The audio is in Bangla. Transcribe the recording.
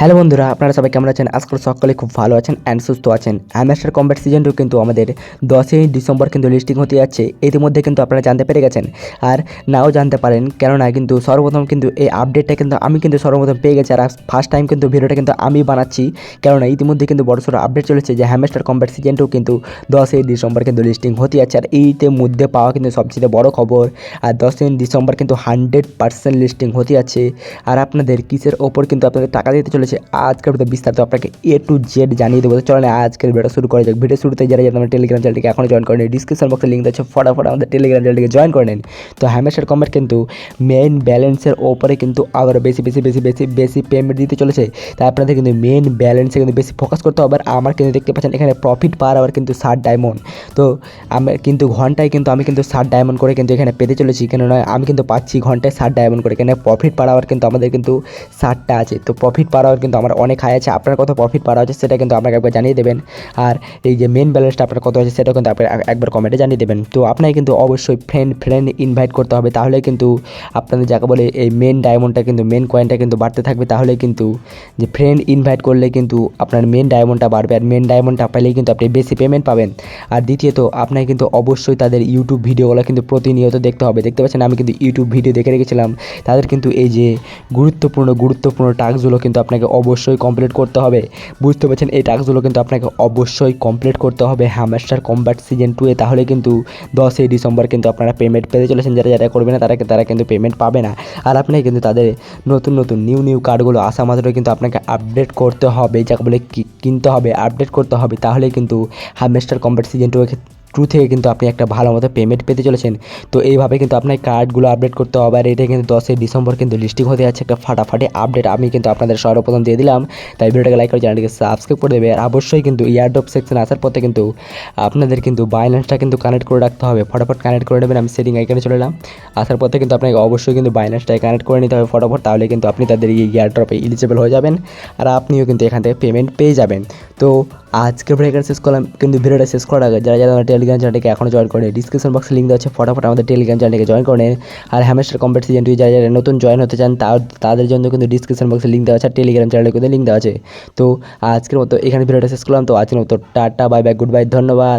হ্যালো বন্ধুরা, আপনারা সবাই কেমন আছেন? আজকাল সকলে খুব ভালো আছেন অ্যান্ড সুস্থ আছেন। অ্যামেস্টার কম্ব্যাট সিজন টু কিন্তু আমাদের দশই ডিসেম্বর কিন্তু লিস্টিং হতে যাচ্ছে। ইতিমধ্যে কিন্তু আপনারা জানতে পেরে গেছেন। আর নাও জানতে পারেন, কেননা কিন্তু সর্বপ্রথম কিন্তু এই আপডেটটা কিন্তু আমি কিন্তু সর্বপ্রথম পেয়ে গেছি। আর ফার্স্ট টাইম কিন্তু ভিডিওটা কিন্তু আমি বানাচ্ছি। কেননা ইতিমধ্যে কিন্তু বড়সড় আপডেট চলেছে যে হ্যামেস্টার কম্ব্যাট সিজন টু কিন্তু দশই ডিসেম্বর কিন্তু লিস্টিং হতে যাচ্ছে। আর এইতে মধ্যে পাওয়া কিন্তু সবচেয়ে বড় খবর, আর দশই ডিসেম্বর কিন্তু হান্ড্রেড পার্সেন্ট লিস্টিং হতে যাচ্ছে। আর আপনাদের কিসের ওপর কিন্তু আপনাদের টাকা দিতে চলেছে আজকের ভিডিও বিস্তারিত আপনাকে এ টু জেড জানিয়ে দেবো। চলেন আজকের ভিডিও শুরু করা যাক। ভিডিও শুরুতে যারা যারা আমার টেলিগ্রাম চ্যানেলটিকে এখনও জয়েন করেন ডিসক্রিপশন বক্সে লিঙ্ক দিচ্ছে ফটাফট আমাদের টেলিগ্রাম চ্যানেলটিকে জয়েন করে নেন। তো হ্যামেশার কমেন্ট কিন্তু মেন ব্যালেন্সের ওপরে কিন্তু আবার বেশি বেশি বেশি বেশি বেশি পেমেন্ট দিতে চলেছে। তাই আপনাদের কিন্তু মেন ব্যালেন্সে কিন্তু বেশি ফোকাস করতে হবে। আর আমার কিন্তু দেখতে পাচ্ছেন, এখানে প্রফিট পাওয়ার আবার কিন্তু ষাট ডায়মন্ড তো আমি কিন্তু ঘন্টায় কিন্তু আমি কিন্তু ষাট ডায়মন্ড করে কিন্তু এখানে পেতে চলেছি। কেন নয়, আমি কিন্তু পাচ্ছি ঘন্টায় ষাট ডায়মন্ড করে। এখানে প্রফিট পাওয়ার কিন্তু আমাদের কিন্তু ষাটটা আছে। তো প্রফিট পাওয়ার কিন্তু আমার অনেক হাই আছে। আপনার কত প্রফিট পাওয়া হচ্ছে সেটা কিন্তু আপনাকে একবার জানিয়ে দেবেন। আর এই যে মেন ব্যালেন্সটা আপনার কত আছে সেটাও কিন্তু আপনার একবার কমেন্টে জানিয়ে দেবেন। তো আপনাকে কিন্তু অবশ্যই ফ্রেন্ড ফ্রেন্ড ইনভাইট করতে হবে। তাহলে কিন্তু আপনাদের যাকে বলে এই মেন ডায়মন্ডটা কিন্তু মেন কয়েনটা কিন্তু বাড়তে থাকবে। তাহলে কিন্তু যে ফ্রেন্ড ইনভাইট করলে কিন্তু আপনার মেন ডায়মন্ডটা বাড়বে। আর মেন ডায়মন্ডটা পাইলেই কিন্তু আপনি বেশি পেমেন্ট পাবেন। আর দ্বিতীয়ত, আপনাকে কিন্তু অবশ্যই তাদের ইউটিউব ভিডিওগুলো কিন্তু প্রতিনিয়ত দেখতে হবে। দেখতে পাচ্ছেন, আমি কিন্তু ইউটিউব ভিডিও দেখে রেখেছিলাম। তাদের কিন্তু এই যে গুরুত্বপূর্ণ গুরুত্বপূর্ণ টাস্কগুলো কিন্তু আপনাকে অবশ্যই কমপ্লিট করতে হবে। বুঝতে পারছেন? এই টাস্কগুলো কিন্তু আপনাকে অবশ্যই কমপ্লিট করতে হবে। হ্যামাস্টার কম্ব্যাট সিজন টুয়ে তাহলে কিন্তু দশই ডিসেম্বর কিন্তু আপনারা পেমেন্ট পেতে চলেছেন। যারা যারা করবে না, তারা তারা কিন্তু পেমেন্ট পাবে না। আর আপনাকে কিন্তু তাদের নতুন নতুন নিউ নিউ কার্ডগুলো আসা মাত্র কিন্তু আপনাকে আপডেট করতে হবে। যাকে বলে কিনতে হবে আপডেট করতে হবে। তাহলে কিন্তু hamster combat season two two থেকে কিন্তু আপনি একটা ভালো মতো পেমেন্ট পেতে চলেছেন। তো এইভাবে কিন্তু আপনার কার্ডগুলো আপডেট করতে হবে আর এটা কিন্তু দশই ডিসেম্বর কিন্তু লিস্টিং হতে যাচ্ছে একটা ফাটাফাটি আপডেট আমি কিন্তু আপনাদের সর্বপ্রথম দিয়ে দিলাম, তাই ভিডিওটাকে লাইক করে চ্যানেলটিকে সাবস্ক্রাইব করে দেবে। আর অবশ্যই কিন্তু ইয়ারড্রপ সেকশন আসার পথে কিন্তু আপনাদের কিন্তু বাইন্যান্সটা কিন্তু কানেক্ট করে রাখতে হবে। ফটাফট কানেক্ট করে নেবেন, আমি সেটিং আইকানে চলে এলাম। আসার পথে কিন্তু আপনাকে অবশ্যই কিন্তু বাইন্যান্সটা কানেক্ট করে নিতে হবে ফটাফট, তাহলে কিন্তু আপনি তাদের এই ইয়ারড্রপে ইলিজিবল হয়ে যাবেন। আর আপনিও কিন্তু এখান থেকে পেমেন্ট পেয়ে যাবেন। তো আজকে ভিডিও শেষ করলাম। কিন্তু ভিডিওটা শেষ করার আগে যারা যারা টেলিগ্রাম চ্যানেলটিকে এখনও জয়েন করেনি ডিসক্রিপশন বক্সে লিঙ্ক দেওয়া আছে। ফটাফট আমাদের টেলিগ্রাম চ্যানেলটিকে জয়েন করে আর হ্যামেস্টার কম্পিট সিজন টু যারা যারা নতুন জয়েন হতে চান তাদের জন্য কিন্তু ডিসক্রিপশন বক্সে লিঙ্ক দেওয়া আছে টেলিগ্রাম চ্যানেলে কিন্তু লিঙ্ক দেওয়া আছে। তো আজকের মতো এখানে ভিডিওটা শেষ করলাম। তো আজকের মতো ta-ta bye bye good bye ধন্যবাদ।